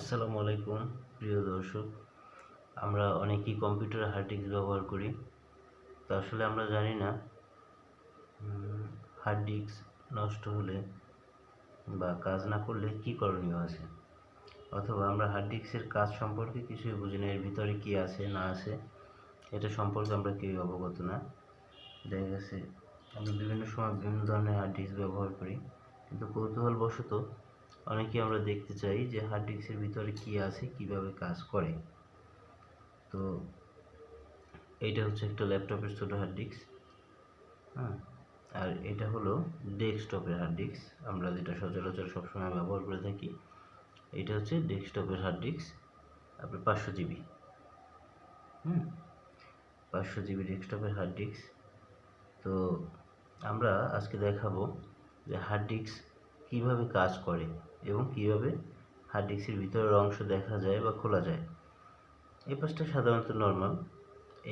আসসালামু আলাইকুম, প্রিয় দর্শক। আমরা অনেকেই কম্পিউটার হার্ড ডিস্ক ব্যবহার করি। তো আসলে আমরা জানি না হার্ড ডিস্ক নষ্ট হলে বা কাজ না করলে কী করণীয় আছে? অথবা আমরা হার্ড ডিস্কের কাজ সম্পর্কে কিছুই বুঝি না, এর ভিতরে কী আছে, না আছে, এটা সম্পর্কে আমরা কেউই অবগত না। দেখা গেছে, আমরা বিভিন্ন সময় বিভিন্ন ধরনের হার্ড ডিস্ক ব্যবহার করি। কিন্তু কৌতূহলবশত অনেকেই আমরা দেখতে চাই যে হার্ড ডিস্কের ভিতরে কী আছে, কীভাবে কাজ করে। তো এইটা হচ্ছে একটা ল্যাপটপের ছোটো হার্ড ডিস্ক হ্যাঁ? আর এটা হলো ডেস্কটপের হার্ড ডিস্ক আমরা যেটা সচরাচর সবসময় ব্যবহার করে থাকি। এটা হচ্ছে ডেস্কটপের হার্ড ডিস্ক আপনার পাঁচশো জিবি, হুম? পাঁচশো জিবি ডেস্কটপের হার্ড ডিস্ক তো আমরা আজকে দেখাবো যে হার্ড ডিস্ক কীভাবে কাজ করে এবং কীভাবে হার্ড ডিস্কের ভিতরের অংশ দেখা যায় বা খোলা যায়। এই পাশটা সাধারণত নর্মাল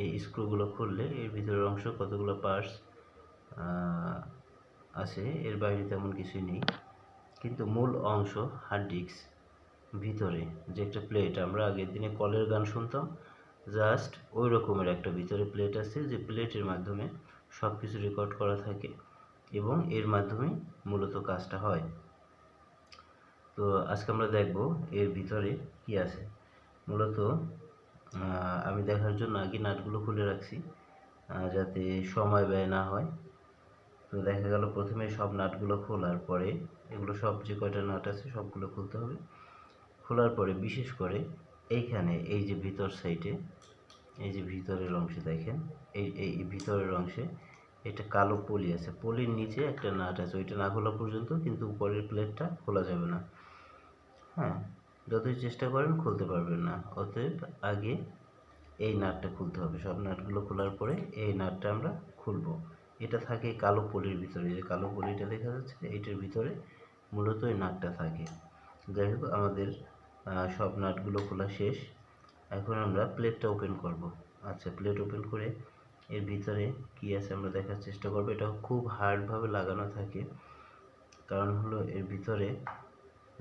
এই স্ক্রুগুলো খুললে এর ভিতরের অংশ কতগুলো পার্টস আছে, এর বাইরে তেমন কিছুই নেই। কিন্তু মূল অংশ হার্ড ডিস্ক ভিতরে, যে একটা প্লেট আমরা আগের দিনে কলের গান শুনতাম জাস্ট ওই রকমের একটা ভিতরে প্লেট আছে, যে প্লেটের মাধ্যমে সব কিছু রেকর্ড করা থাকে। এবং এর মাধ্যমে মূলত কাজটা হয়। তো আজকে আমরা দেখব এর ভিতরে কি আছে। মূলত আমি দেখার জন্য আগে নাটগুলো খুলে রাখছি যাতে সময় ব্যয় না হয়। তো দেখা গেল প্রথমে সব নাটগুলো খোলার পরে, এগুলো সব যে কয়টা নাট আছে সবগুলো খুলতে হবে। খোলার পরে বিশেষ করে এইখানে, এই যে ভিতর সাইডে এই যে ভিতরের অংশে দেখেন, এই এই ভিতরের অংশে এটা কালো পলি আছে। পলির নিচে একটা নাট আছে। ওইটা না খোলা পর্যন্ত কিন্তু উপরের প্লেটটা খোলা যাবে না। হ্যাঁ যতই চেষ্টা করেন খুলতে পারবেন না। অতএব আগে এই নাটটা খুলতে হবে। সব নাটগুলো খোলার পরে এই নাটটা আমরা খুলবো। এটা থাকে কালো পলির ভিতরে। যে কালো পলিটা দেখা যাচ্ছে, এইটার ভিতরে মূলত এই নাটটা থাকে। যাই হোক, আমাদের সব নাটগুলো খোলা শেষ। এখন আমরা প্লেটটা ওপেন করব। আচ্ছা প্লেট ওপেন করে এর ভিতরে কি আছে আমরা দেখার চেষ্টা করব। এটা খুব হার্ডভাবে লাগানো থাকে। কারণ হলো এর ভিতরে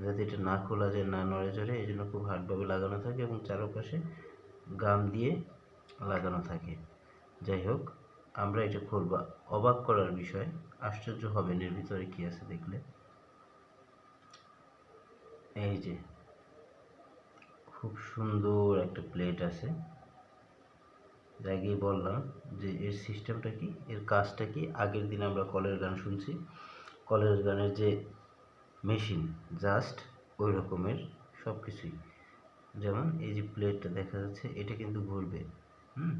যাতে এটা না খোলা যায়, না নড়ে চড়ে, এই জন্য খুব হার্ডভাবে লাগানো থাকে এবং চারপাশে গাম দিয়ে লাগানো থাকে। যাই হোক, আমরা এটা খুলব। অবাক করার বিষয়, আশ্চর্য হবেন এর ভিতরে কি আছে দেখলে। এই যে, খুব সুন্দর একটা প্লেট আছে। আগেই বললাম যে এর সিস্টেমটা কি? এর কাজটা কি? আগের দিন আমরা কলের গান শুনছি। কলের গানের যে মেশিন জাস্ট ওই রকমের সব কিছুই যেমন এই যে প্লেটটা দেখা যাচ্ছে, এটা কিন্তু ঘুরবে। হুম?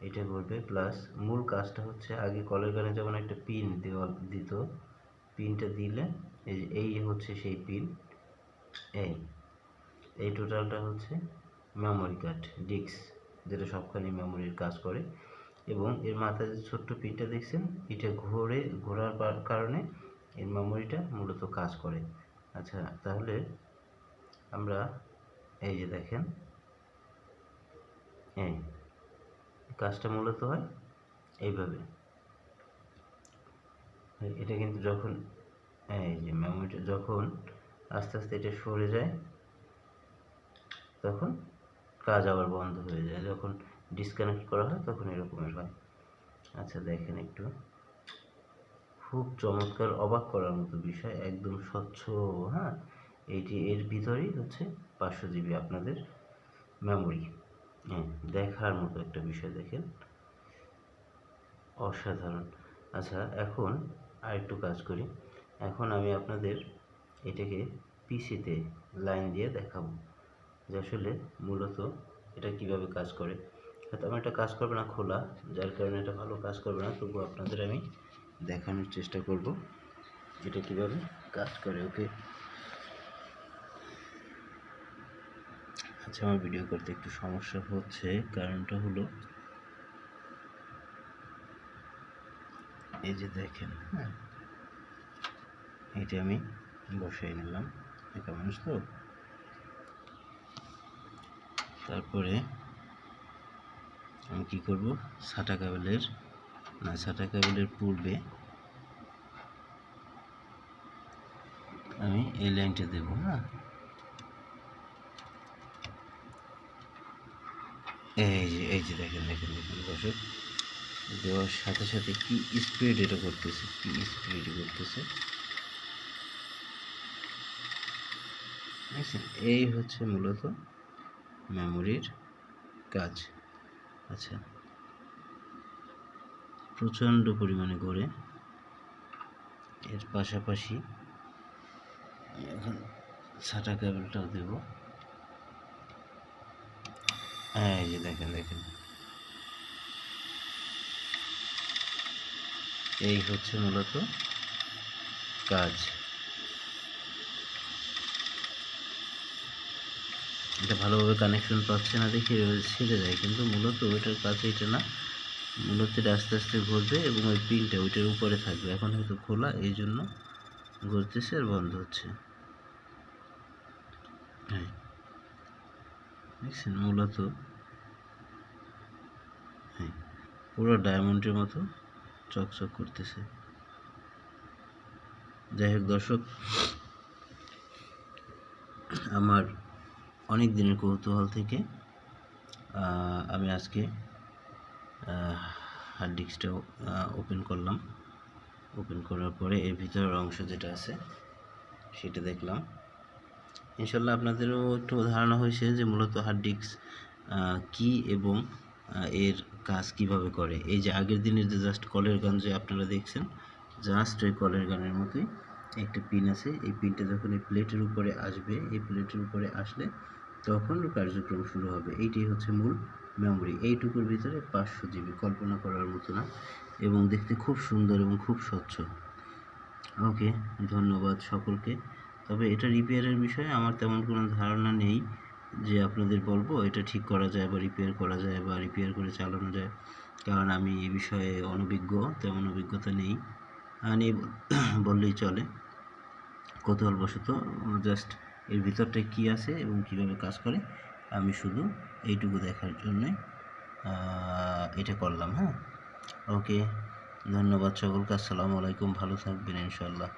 এটা ঘুরবে প্লাস মূল কাজটা হচ্ছে আগে কলের গানে যেমন একটা পিন দেওয়া দিত পিনটা দিলে এই যে এই হচ্ছে সেই পিন এই। এই টোটালটা হচ্ছে মেমোরি কার্ড ডিস্ক যেটা সবখানি মেমোরির কাজ করে। এবং এর মাথায় যে ছোট্ট পিনটা দেখছেন এটা ঘোরে, ঘোরার কারণে এর মেমোরিটা মূলত কাজ করে। আচ্ছা তাহলে আমরা এই যে দেখেন, এই কাজটা মূলত হয় এইভাবে। এটা কিন্তু যখন, এই যে মেমোরিটা যখন আস্তে আস্তে এটা সরে যায়, তখন কাজ আবার বন্ধ হয়ে যায়। যখন ডিসকানেক্ট করা হয়, তখন এরকমের হয়। আচ্ছা দেখেন একটু। খুব চমৎকার, অবাক করার মতো বিষয়, একদম স্বচ্ছ হ্যাঁ? এইটি এর ভিতরেই হচ্ছে পাঁচশো জিবি আপনাদের মেমোরি হ্যাঁ দেখার মতো একটা বিষয়, দেখেন। অসাধারণ। আচ্ছা এখন আরেকটু কাজ করি। এখন আমি আপনাদের এটাকে পিসিতে লাইন দিয়ে দেখাবো। যে আসলে মূলত এটা কীভাবে কাজ করে। হয়তো আমার এটা কাজ করবে না খোলা, যার কারণে এটা ভালো কাজ করবে না তবু আপনাদের আমি দেখানোর চেষ্টা করব এটা কীভাবে কাজ করে, ওকে? আচ্ছা আমার ভিডিও করতে একটু সমস্যা হচ্ছে, কারণটা হলো এই যে দেখেন হ্যাঁ এটা আমি বসাই নিলাম। একা মানুষ তো? তারপরে আমি কী করব? সাটা কাবেলের, না, সাটা কাবেলের পূর্বে আমি এই লাইনটা দেবো হ্যাঁ? এই যে এই যে দেখেন দেখেন দেখেন, দর্শক, দেওয়ার সাথে সাথে কি স্পিড এটা করতেছে, কি স্পিড করতেছে? এই হচ্ছে মূলত মেমোরির কাজ। আচ্ছা। প্রচণ্ড পরিমাণে করে এর পাশাপাশি এখন সাটা কেবলটাও দেব। হ্যাঁ এই যে দেখেন দেখেন। এই হচ্ছে মূলত কাজ। এটা ভালোভাবে কানেকশন পাচ্ছে না দেখে ছেড়ে দেয়। কিন্তু মূলত ওইটার কাজ এটা না, মূলত এটা আস্তে আস্তে ঘুরবে এবং ওই পিনটা ওইটার উপরে থাকবে। এখন হয়তো খোলা, এই জন্য ঘুরতেছে আর বন্ধ হচ্ছে। হ্যাঁ। দেখছেন মূলত হ্যাঁ পুরো ডায়মন্ডের মতো চকচক করতেছে। যাই হোক দর্শক, আমার অনেক দিনের কৌতূহল থেকে আমি আজকে হার্ড ডিস্কটা ওপেন করলাম। ওপেন করার পরে এর ভিতরের অংশ যেটা আছে, সেটা দেখলাম। ইনশাল্লাহ আপনাদেরও একটু ধারণা হয়েছে যে মূলত হার্ড ডিস্ক কী এবং এর কাজ কীভাবে করে। এই যে আগের দিনের যে জাস্ট কলের গান যে আপনারা দেখছেন জাস্ট ওই কলের গানের মতোই। একটা পিন আছে। এই পিনটা যখন এই প্লেটের উপরে আসবে, এই প্লেটের উপরে আসলে তখন কার্যক্রম শুরু হবে। এইটাই হচ্ছে মূল মেমোরি এইটুকুর ভিতরে পাঁচশো জিবি কল্পনা করার মতো না এবং দেখতে খুব সুন্দর এবং খুব স্বচ্ছ। ওকে ধন্যবাদ সকলকে। তবে এটা রিপেয়ারের বিষয়ে আমার তেমন কোনো ধারণা নেই যে আপনাদের বলব, এটা ঠিক করা যায় বা রিপেয়ার করা যায় বা রিপেয়ার করে চালানো যায়। কারণ আমি এ বিষয়ে অনভিজ্ঞ, তেমন অভিজ্ঞতা নেই। নেই বললেই চলে। কৌতূহলবশত জাস্ট এর ভিতরটা কি আছে এবং কীভাবে কাজ করে, আমি শুধু এইটুকু দেখার জন্যে এটা করলাম হ্যাঁ? ওকে ধন্যবাদ সকলকে, আসসালামু আলাইকুম, ভালো থাকবেন ইনশাল্লাহ